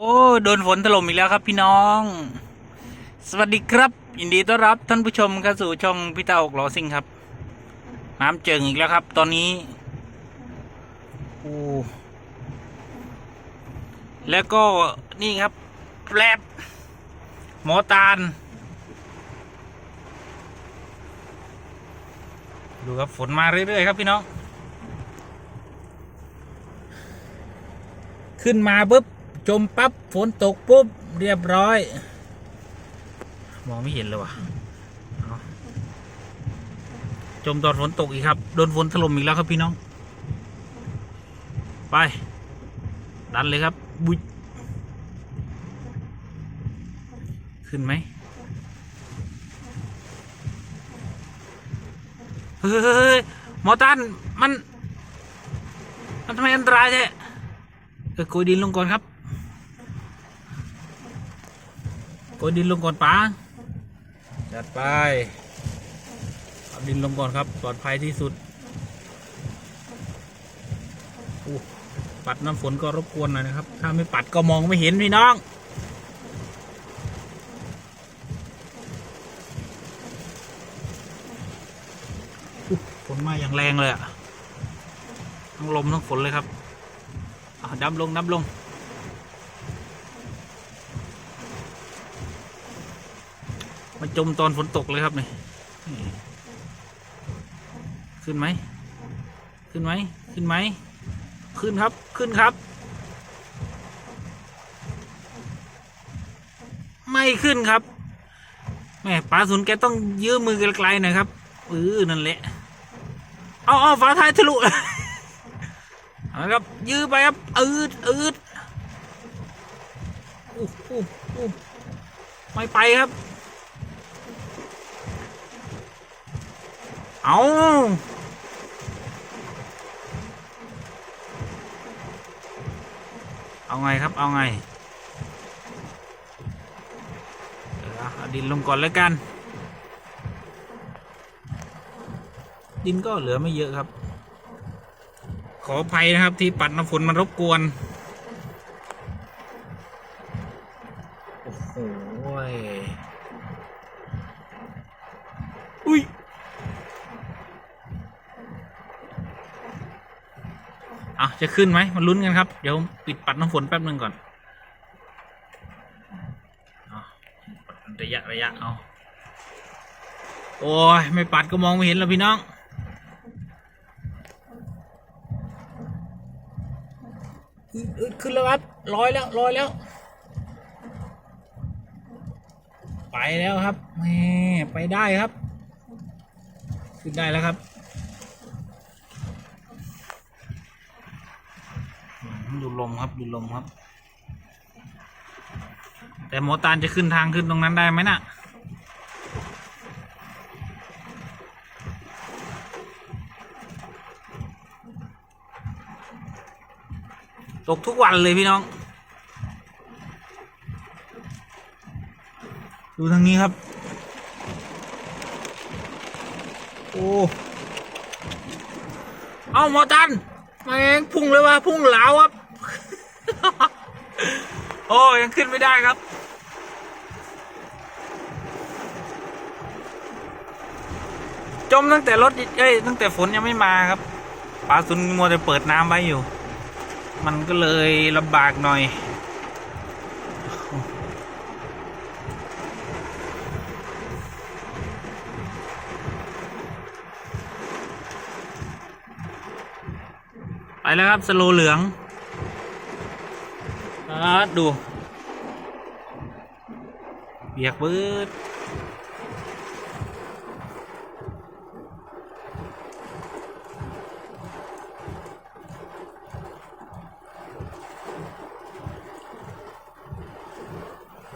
โอ้โดนฝนถล่มอีกแล้วครับพี่น้อง สวัสดีครับ ยินดีต้อนรับท่านผู้ชมเข้าสู่ช่องพี่เต้าอกหลอซิงครับ น้ำเจิงอีกแล้วครับ ตอนนี้โอ้แล้วก็นี่ครับแปลบหมอตาล ดูครับฝนมาเรื่อยๆครับพี่น้อง ขึ้นมาปุ๊บ จมปั๊บฝนตกปุ๊บ เรียบร้อย มองไม่เห็นเลยว่ะจมตอนฝนตกอีกครับ โดนฝนถล่มอีกแล้วครับพี่น้อง ไป ดันเลยครับ บุยขึ้นไหมเฮ้ยหมอตันมัน มันทำไมอันตรายแท้เออโกยดินลงก่อนครับ โก ยดินลงก่อนป๋าจัดไปเอาดินลงก่อนครับปลอดภัยที่สุดปัดน้ำฝนก็รบกวนหน่อยนะครับ ถ้าไม่ปัดก็มองไม่เห็นพี่น้องฝนมาอย่างแรงเลยอะทั้งลมทั้งฝนเลยครับดำลงดำลง มาจมตอนฝนตกเลยครับนี่ขึ้นไหม ขึ้นไหม ขึ้นไหม ขึ้นครับ ขึ้นครับ ไม่ขึ้นครับ แม่ป๋าสุนแกต้องยื้อมือไกลๆหน่อยครับเออนั่นแหละ เอาเอาฝาท้ายทะลุเอาละครับ ยื้อไปครับ อืดอืดอู้อู้อู้ไม่ไปครับ เอาเอาไงครับ เอาไงเอาดินลงก่อนแล้วกัน ดินก็เหลือไม่เยอะครับ ขออภัยนะครับที่ปัดน้ำฝนมันรบกวน โอ้โหยอุ้ย อะ จะขึ้นไหมมาลุ้นกันครับ เดี๋ยวปิดปัดน้ำฝนแป๊บหนึ่งก่อนอระยะระยะเอาโอ้ยไม่ปัดก็มองไม่เห็นแล้วพี่น้องขึ้นแล้วครับลอยแล้วลอยแล้ว ไปแล้วครับแหมไปได้ครับ ขึ้นได้แล้วครับอืม ดูลมครับดูลมครับ แต่หมอตาลจะขึ้นทางขึ้นตรงนั้นได้ไหมน่ะตกทุกวันเลยพี่น้อง ดูทางนี้ครับ โอ้ เอาหมอตันแม่งพุ่งเลยว่ะพุ่งเหลาครับ โอ้ยังขึ้นไม่ได้ครับ จมตั้งแต่รถเอ้ยตั้งแต่ฝนยังไม่มาครับปลาซุนมัวแต่เปิดน้ำไว้อยู่ มันก็เลยลำบากหน่อยไปแล้วครับสโลเหลือง อาดู เบียกบืด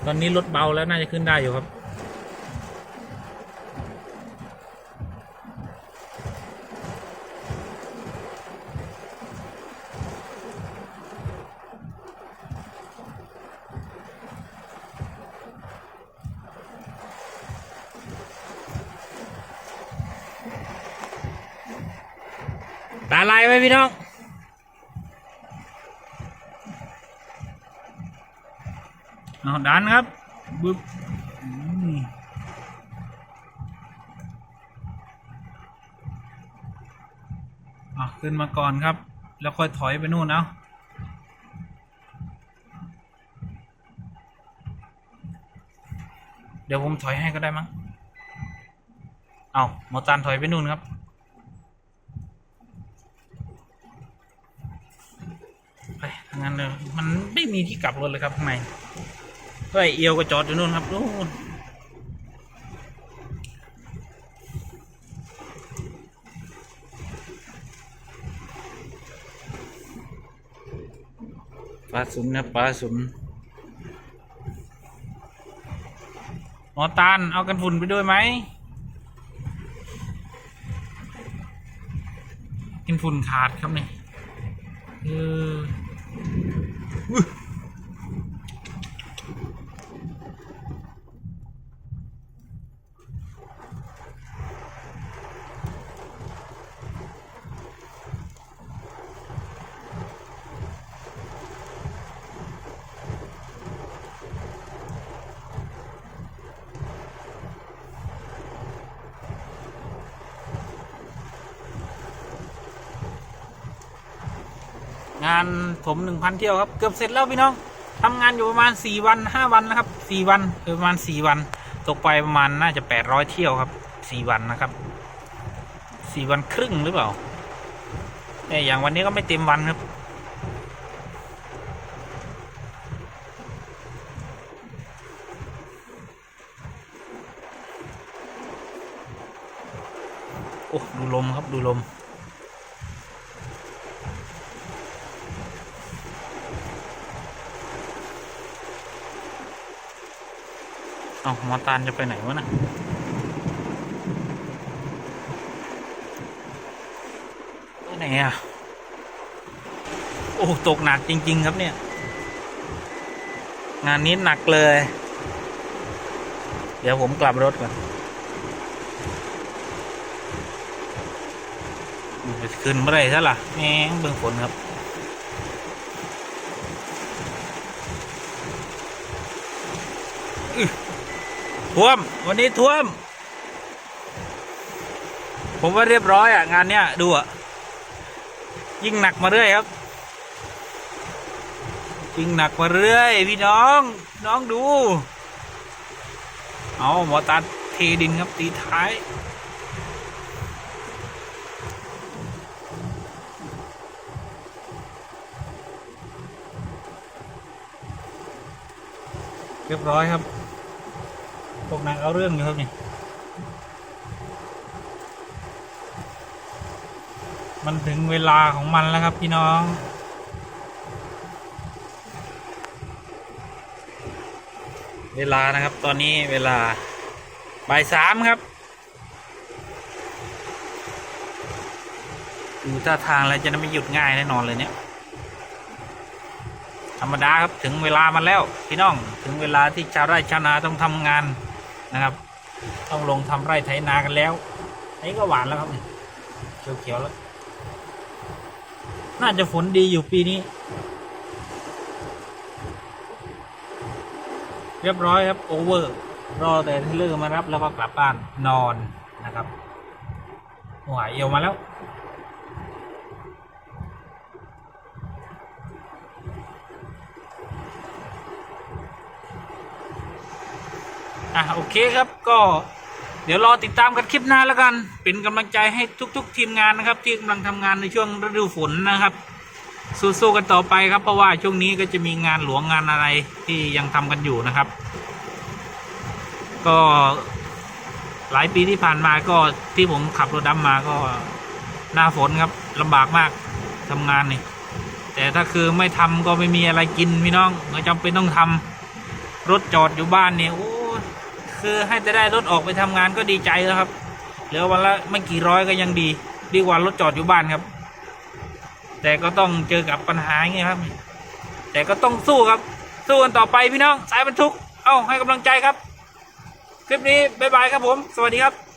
ตอนนี้รถเบาแล้วน่าจะขึ้นได้อยู่ครับ ตาลายไหมพี่น้อง เอาดันครับบึ๊บอะขึ้นมาก่อนครับ แล้วค่อยถอยไปนู่นเอาเดี๋ยวผมถอยให้ก็ได้มั้ง เอาหมอตันถอยไปนู่นครับ ไปทางนั้นเลยมันไมีที่กลับรถเลยครับข้างในก็ไอเอียวก็จอดอยู่นู่นครับนู่นปลาสุนนะปลาสุนหมอตานเอากันฝุ่นไปด้วยไหมกินฝุ่นขาดครับนี่เออ งานผมหนึ่งพันเที่ยวครับ เกือบเสร็จแล้วพี่น้องทำงานอยู่ประมาณสี่วันห้าวันนะครับสี่วันประมาณสี่วัน ตกไปประมาณน่าจะแปดร้อยเที่ยวครับสี่วันนะครับสี่วันครึ่งหรือเปล่าแต่ยอย่างวันนี้ก็ไม่เต็มวันครับโอ้ดูลมครับดูลม เอาหมอตาลจะไปไหนวะน่ะไปไหนอะ โอ้ ตกหนักจริง ๆ ครับเนี่ย งานนี้หนักเลย เดี๋ยวผมกลับรถก่อนขึ้นเมื่อไรซะล่ะแม่งเบิ่งฝนครับ ท่วม วันนี้ท่วม ผมว่าเรียบร้อยอะ งานเนี้ยดูอะ ยิ่งหนักมาเรื่อยครับ ยิ่งหนักมาเรื่อย พี่น้องน้องดู เอาหมอตาเทดินครับตีท้ายเรียบร้อยครับ พวกนางเอาเรื่องอยู่ครับนี่มันถึงเวลาของมันแล้วครับพี่น้องเวลานะครับตอนนี้เวลาบ่ายสามครับดูท่าทางแล้วจะไม่หยุดง่ายแน่นอนเลยเนี่ย ธรรมดาครับถึงเวลามันแล้ว พี่น้องถึงเวลาที่ชาวไร่ชาวนาต้องทำงาน นะครับ ต้องลงทำไร่ไถนากันแล้วอันนี้ก็หวานแล้วครับเขียวๆแล้ว น่าจะฝนดีอยู่ปีนี้ เรียบร้อยครับโอเวอร์รอแต่เทเลอร์มารับแล้วก็กลับบ้านนอนนะครับหัวเอวมาแล้ว อะโอเคครับก็เดี๋ยวรอติดตามกันคลิปหน้าแล้วกัน เป็นกำลังใจให้ทุก ๆ ทีมงานนะครับ ที่กำลังทำงานในช่วงฤดูฝนนะครับ สู้ๆกันต่อไปครับ เพราะว่าช่วงนี้ก็จะมีงานหลวงงานอะไรที่ยังทำกันอยู่นะครับ ก็หลายปีที่ผ่านมาก็ที่ผมขับรถดำมาก็หน้าฝนครับลำบากมากทำงานนี่แต่ถ้าคือไม่ทำก็ไม่มีอะไรกินพี่น้องก็จำเป็นต้องทำรถจอดอยู่บ้านเนี่ยโอ้ คือให้จะได้รถออกไปทำงานก็ดีใจแล้วครับเหลือวันละไม่กี่ร้อยก็ยังดี ดีกว่ารถจอดอยู่บ้านครับ แต่ก็ต้องเจอกับปัญหาอย่างเงี้ยครับ แต่ก็ต้องสู้ครับ สู้กันต่อไปพี่น้องสายบรรทุก เอ้าให้กำลังใจครับ คลิปนี้บ๊ายบายครับผม สวัสดีครับ